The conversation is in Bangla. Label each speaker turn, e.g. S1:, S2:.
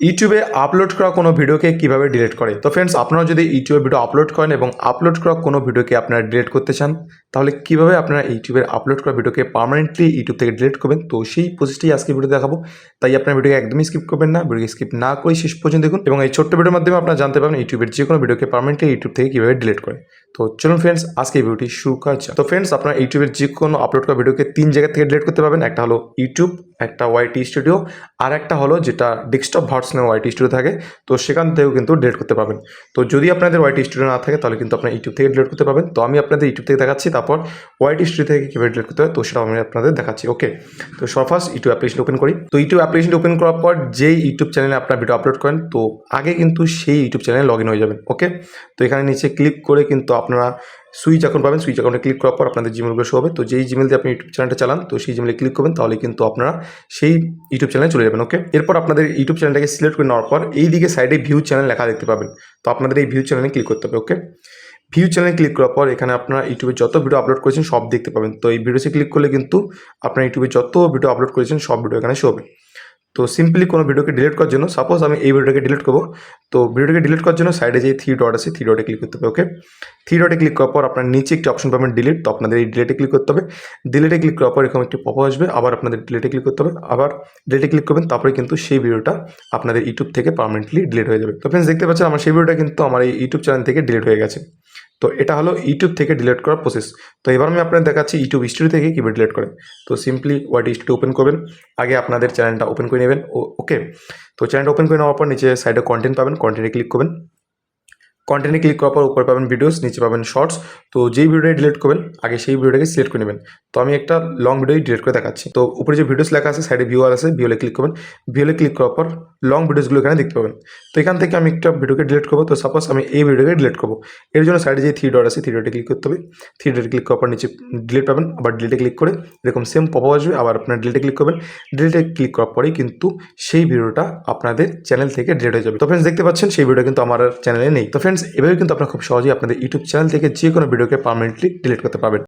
S1: ইউটিউবে আপলোড করা কোনো ভিডিওকে কীভাবে ডিলিট করে? তো ফ্রেন্ডস আপনারা যদি ইউটিউবে ভিডিও আপলোড করেন এবং আপলোড করা কোনো ভিডিওকে আপনারা ডিলিট করতে চান, তাহলে কীভাবে আপনারা ইউটিউবের আপলোড করা ভিডিওকে পার্মানেন্টলি ইউটিউব থেকে ডিলিট করবেন? তো সেই প্রসেসটি আজকে ভিডিও দেখাবো। তাই আপনার ভিডিওকে একদমই স্কিপ করবেন না ভিডিওকে স্কিপ না করে শেষ পর্যন্ত দেখুন এবং এই ছোট্ট ভিডিওর মাধ্যমে আপনারা জানতে পারবেন ইউটিউবের যে কোনো ভিডিওকে পার্মানেন্টলি ইউটিউব থেকে কীভাবে ডিলিট করে। তো চলুন ফ্রেন্ডস আজকে এই ভিডিওটি শুরু করা যাক। তো ফ্রেন্ডস আপনার ইউটিউবের যে কোনো আপলোড করা ভিডিওকে তিন জায়গা থেকে ডিলিট করতে পারবেন। একটা হলো ইউটিউব একটা ওয়াইটি স্টুডিও আর একটা হলো যেটা ডেস্কটপ ভার্সনের ওয়াইটি স্টুডিও থাকে, তো সেখান থেকেও কিন্তু ডিলেট করতে পারবেন। তো যদি আপনাদের ওয়াইটি স্টুডিও না থাকে, তাহলে কিন্তু আপনার ইউটিউব থেকে ডিলেট করতে পারবেন। তো আমি আপনাদের ইউটিউব থেকে দেখাচ্ছি, তারপর ওয়াইটি স্টুডিও থেকে কীভাবে ডিলিট করতে হয়, তো সেটা আমি আপনাদের দেখাচ্ছি ওকে তো ফার্স্ট ইউটিউব অ্যাপ্লিকেশন ওপেন করি। তো ইউটিউব অ্যাপ্লিকেশন ওপেন করার পর যেই ইউটিউব চ্যানেলে আপনার ভিডিও আপলোড করেন, তো আগে কিন্তু সেই ইউটিউব চ্যানেলে লগ ইন হয়ে যাবেন ওকে তো এখানে নিচে ক্লিক করে কিন্তু আপনারা সুইচ অ্যাকাউন্ট পাবেন, সুইচ অ্যাকাউন্টে ক্লিক করার পর আপনাদের জিমেলগুলো শো হবে। তো যেই জিমেল দিয়ে আপনি ইউটিউব চ্যানেলটা চালান, তো সেই জিমেলে ক্লিক করবেন, তাহলে কিন্তু আপনারা সেই ইউটিউব চ্যানেলে চলে যাবেন ওকে এরপর আপনাদের ইউটিউব চ্যানেলটাকে সিলেক্ট করে নেওয়ার পর এই দিকে সাইডে ভিউ চ্যানেল লেখা দেখতে পাবেন। তো আপনাদের এই ভিউ চ্যানেলে ক্লিক করতে হবে ওকে ভিউ চ্যানেলে ক্লিক করার পর এখানে আপনারা ইউটিউবে যত ভিডিও আপলোড করেছেন, সব দেখতে পাবেন। তো এই ভিডিওতে ক্লিক করলে কিন্তু আপনার ইউটিউবে যত ভিডিও আপলোড করেছেন, সব ভিডিও এখানে শো হবে। তো সিম্পলি কোনো ভিডিওকে ডিলিট করার জন্য সাপোজ আমি এই ভিডিওটাকে ডিলিট করব, তো ভিডিওটাকে ডিলিট করার জন্য সাইডে যে থ্রি ডট আছে থ্রি ডটে ক্লিক করতে হবে ওকে থ্রি ডটে ক্লিক করার পর আপনার নিচে একটি অপশন পাবেন ডিলিট তো আপনাদের এই ডিলেটে ক্লিক করতে হবে। ডিলেটে ক্লিক করার পর এরকম একটি পপ আসবে, আবার আপনাদের ডিলেটে ক্লিক করতে হবে, আবার ডিলেটে ক্লিক করবেন, তারপরে কিন্তু সেই ভিডিওটা আপনাদের ইউটিউব থেকে পার্মানেন্টলি ডিলিট হয়ে যাবে। তো ফ্রেন্ডস দেখতে পাচ্ছেন, আমার সেই ভিডিওটা কিন্তু আমার এই ইউটিউব চ্যানেল থেকে ডিলিট হয়ে গেছে। তো এটা হলো ইউটিউব থেকে ডিলিট করার প্রসেস তো এবার আমি আপনাদের দেখাচ্ছি ইউটিউব স্টুডিও থেকে কীভাবে ডিলিট করে তো সিম্পলি ওয়াইট স্টুডিও ওপেন করবেন। আগে আপনাদের চ্যানেলটা ওপেন করে নেবেন। ওকে তো চ্যানেলটা ওপেন করে নেওয়ার পর নিচে সাইডে কন্টেন্ট পাবেন। কন্টেন্টে ক্লিক করবেন। কন্টেন্টে ক্লিক করার পর উপরে পাবেন ভিডিওস নিচে পাবেন শর্টস তো যেই ভিডিওটা ডিলিট করবেন, আগে সেই ভিডিওটাকে সিলেক্ট করে নেবেন। তো আমি একটা লং ভিডিও ডিলিট করে দেখাচ্ছি। তো উপরে যে ভিডিওস লেখা আছে সাইডে ভিউয়ার আছে ভিউলে ক্লিক করবেন। ভিউলে ক্লিক করার পর লং ভিডিওসগুলো এখানে দেখতে পাবেন। তো এখান থেকে আমি একটা ভিডিওকে ডিলিট করব। তো সাপোজ আমি এই ভিডিওকে ডিলিট করব। এর জন্য সাইডে যে থ্রি ডট আছে থ্রি ডটে ক্লিক করতে হবে। থ্রি ডটে ক্লিক করার পর নিচে ডিলিট পাবেন, আবার ডিলিটে ক্লিক করে এরকম সেম পপ আসবে, আবার আপনার ডিলিটে ক্লিক করবেন। ডিলিটে ক্লিক করার পরেই কিন্তু সেই ভিডিওটা আপনাদের চ্যানেল থেকে ডিলিট হয়ে যাবে। তো ফ্রেন্ডস দেখতে পাচ্ছেন, সেই ভিডিও কিন্তু আমার চ্যানেলে নেই। তো ফ্রেন্ডস এভাবে কিন্তু আপনারা খুব সহজেই আপনাদের ইউটিউব চ্যানেল থেকে যে কোনো ভিডিওকে পার্মানেন্টলি ডিলিট করতে পারবেন।